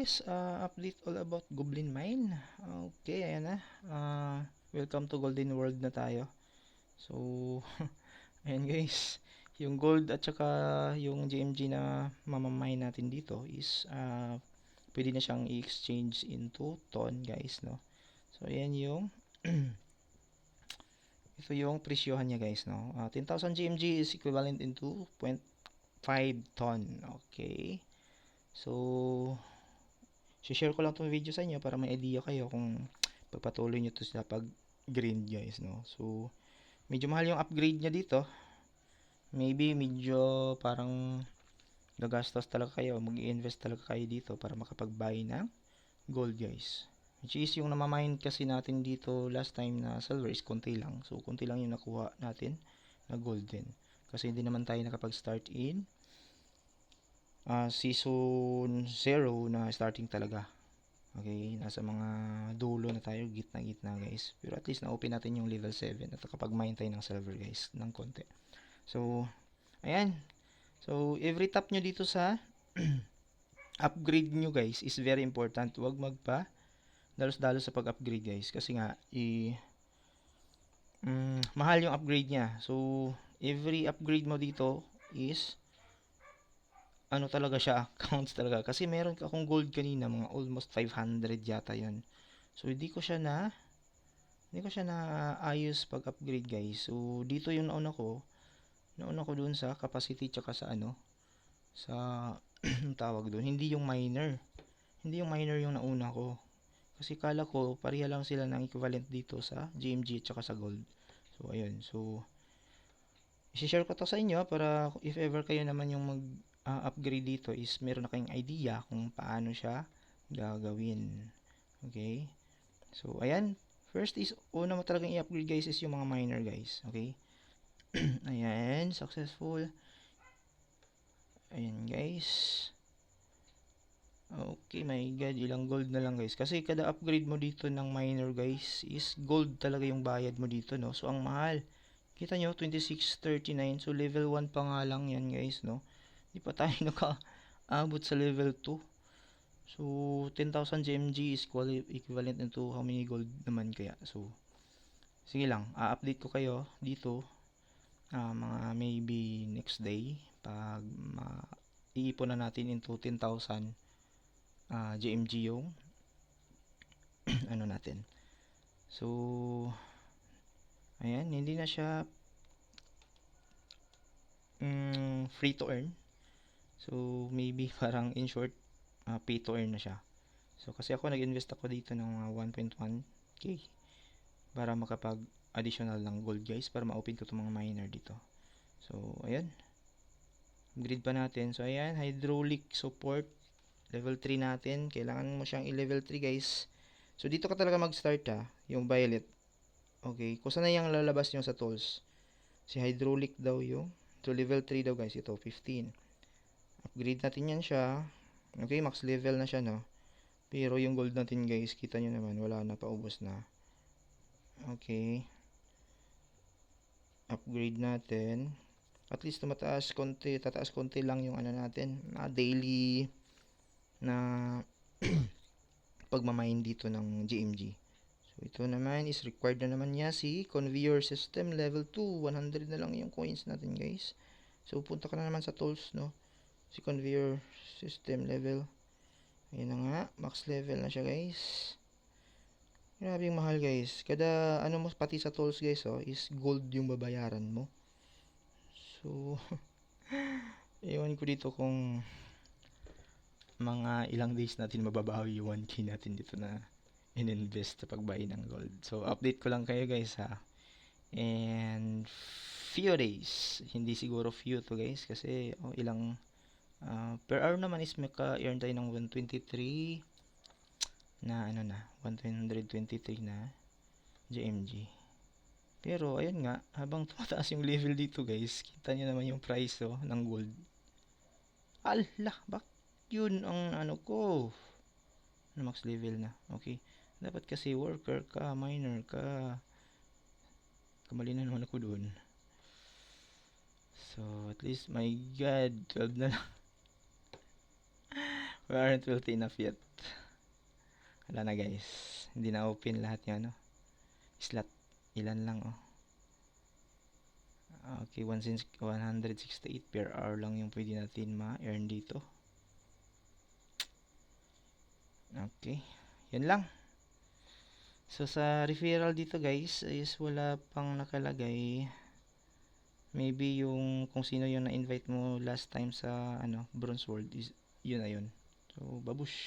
guys, uh, update all about Goblin Mine. Okay, ayan na. Uh, welcome to Golden World na tayo. So, ayan guys. Yung gold at saka yung GMG na mamamine natin dito is uh, pwede na siyang i-exchange into ton guys, no? So, ayan yung ito yung presyohan niya guys, no? Uh, 10,000 GMG is equivalent into 0.5 ton. Okay. So, share ko lang itong video sa inyo para may idea kayo kung pagpatuloy nyo to sa pag grind guys, no? So, medyo mahal yung upgrade niya dito. Maybe medyo parang gagastos talaga kayo, mag-invest talaga kayo dito para makapag-buy ng gold guys. Which is yung namamine kasi natin dito last time na silver is konti lang. So, konti lang yung nakuha natin na gold din. Kasi hindi naman tayo nakapag-start in uh, season 0 na starting talaga. Okay, nasa mga dulo na tayo, gitna-gitna guys. Pero at least na-open natin yung level 7 at nakapag-mine tayo ng silver guys, ng konti. So, ayan. So, every tap nyo dito sa upgrade nyo guys is very important. Huwag magpa dalos-dalos sa pag-upgrade guys. Kasi nga, i um, mahal yung upgrade niya. So, every upgrade mo dito is ano talaga siya, counts talaga. Kasi meron akong gold kanina, mga almost 500 yata yon So, hindi ko siya na, hindi ko siya na ayos pag-upgrade guys. So, dito yung nauna ko, nauna ko dun sa capacity tsaka sa ano, sa, tawag dun, hindi yung miner. Hindi yung miner yung nauna ko. Kasi kala ko, pareha lang sila ng equivalent dito sa GMG tsaka sa gold. So, ayun. So, i-share ko to sa inyo para if ever kayo naman yung mag uh, upgrade dito is meron na kayong idea kung paano siya gagawin. Okay? So, ayan. First is, una mo talagang i-upgrade guys is yung mga miner guys. Okay? ayan. Successful. Ayan guys. Okay, my god, ilang gold na lang guys. Kasi kada upgrade mo dito ng miner guys is gold talaga yung bayad mo dito, no? So, ang mahal. Kita nyo, 2639. So, level 1 pa nga lang yan guys, no? Di pa tayo naka-abot sa level 2. So, 10,000 GMG is equivalent into how many gold naman kaya. So, sige lang, a-update ko kayo dito uh, mga maybe next day pag ma iipon na natin into 10,000 uh, GMG yung ano natin. So, ayan, hindi na siya um, free to earn. So, maybe parang in short, uh, pay to earn na siya. So, kasi ako nag-invest ako dito ng uh, 1.1k para makapag additional ng gold guys para ma-open ko itong mga miner dito. So, ayan. Grid pa natin. So, ayan. Hydraulic support. Level 3 natin. Kailangan mo siyang i-level 3 guys. So, dito ka talaga mag-start ha. Yung violet. Okay. Kung saan na yung lalabas nyo sa tools. Si hydraulic daw yung. So, level 3 daw guys. Ito, 15 upgrade natin yan siya. Okay max level na siya no? Pero yung gold natin guys kita nyo naman wala na paubos na. Okay. Upgrade natin. At least tumataas konti tataas konti lang yung ano natin na daily na pagmamine dito ng GMG so ito naman is required na naman niya si conveyor system level 2 100 na lang yung coins natin guys. So punta ka na naman sa tools no si conveyor system level. Ayun na nga max level na siya guys. Grabe yung mahal guys. Kada ano mo pati sa tools guys oh is gold yung babayaran mo. So ewan ko dito kung mga ilang days natin mababawi yung 1k natin dito na in-invest sa pagbuy ng gold. So update ko lang kayo guys ha. And few days. Hindi siguro few to guys kasi oh, ilang Uh, per hour naman is maka-earn tayo ng 123 na ano na, 123 na GMG. Pero ayun nga, habang tumataas yung level dito guys, kita nyo naman yung price oh, ng gold. Allah, bak yun ang ano ko. Na max level na. Okay. Dapat kasi worker ka, miner ka. Kamali na naman ako doon. So, at least, my God, 12 na lang. We aren't wealthy enough yet. Wala na guys. Hindi na open lahat yung ano. Slot. Ilan lang oh. Okay, 168 per hour lang yung pwede natin ma-earn dito. Okay. Yan lang. So sa referral dito guys is wala pang nakalagay. Maybe yung kung sino yung na-invite mo last time sa ano Bronze World is yun na yun. So babush.